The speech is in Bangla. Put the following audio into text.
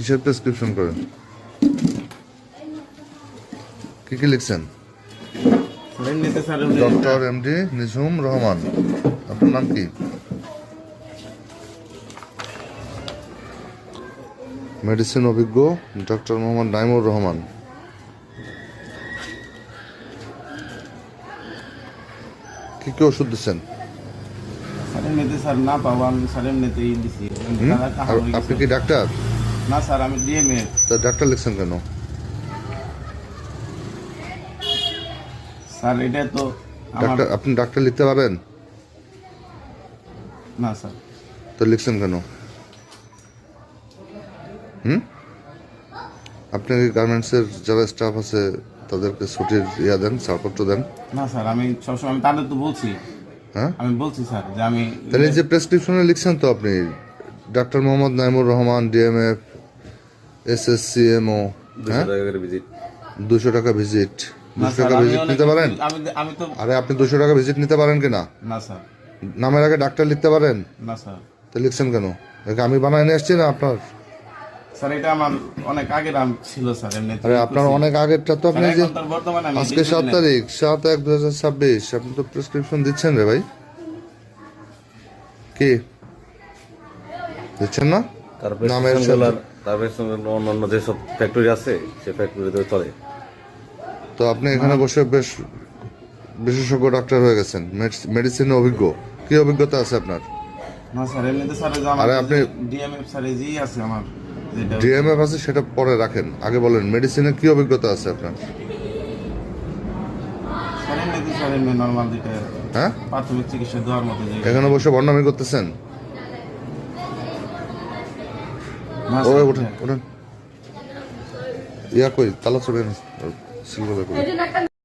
কিসের প্রেসক্রিপশন করেন? কি কি লিখছেন? ডক্টর এমডি নিঝুম রহমান আপনার নাম কি? মেডিসিন অভিজ্ঞ ডক্টর মোহাম্মদ নাইমুর রহমান কি কি ওষুধ দিচ্ছেন? আপনি কি ডাক্তার? না স্যার আমি ডিএমএ তা ডাক্তার লিখছেন কেন? স্যার এটা তো ডাক্তার আপনি ডাক্তার লিখতে পারেন না স্যার। তো লিখছেন কেন? হুম? আপনি গার্মেন্টসের যারা স্টাফ আছে তাদেরকে ছুটির ইয়া দেন ছাড়পত্র দেন। না স্যার আমি সবসময় আমি তাদের তো বলছি। হ্যাঁ? আমি বলছি স্যার যে আমি তাহলে যে প্রেসক্রিপশনে লিখছেন তো আপনি doctor Mohammad Naimur Rahman DMF S S C MO হ্যাঁ? দুশো টাকা ভিজিট দুশো টাকা ভিজিট নিতে পারেন? আমি আমি তো আরে আপনি দুশো টাকা ভিজিট নিতে পারেন কিনা না? স্যার। নামের আগে ডাক্তার লিখতে পারেন? না স্যার। তো লিখছেন কেন? আমি বানায় নিয়ে আসছি না আপনার? স্যার এটা আমার অনেক আগের নাম ছিল স্যার এমনিতে আরে আপনার অনেক আগেরটা তো আপনি যে আজকে সাত তারিখ সাত এক দু হাজার ছাব্বিশ। আপনি তো প্রেসক্রিপশন দিচ্ছেন রে ভাই। কি? দিচ্ছেন না? নামের তারপরে অন্যান্য যেসব ফ্যাক্টরি আছে সে ফ্যাক্টরিতে চলে। তো আপনি এখানে বসে বেশ বিশেষজ্ঞ ডাক্তার হয়ে গেছেন। মেডিসিনে অভিজ্ঞ। কি অভিজ্ঞতা আছে আপনার? না স্যার এমনিতে স্যার এই যে আমার আরে আপনি- ডিএমএফ স্যার এই আছে আমার ডিএমএফ আছে সেটা পরে রাখেন। আগে বলেন মেডিসিনে কি অভিজ্ঞতা আছে আপনার? হ্যাঁ? প্রাথমিক চিকিৎসা দেওয়ার মতো এখানে বসে বর্ণামি করতেছেন? না, ও স্যার, ওঠেন ওঠেন। ইয়া কই তালা চলে সিলভার কই?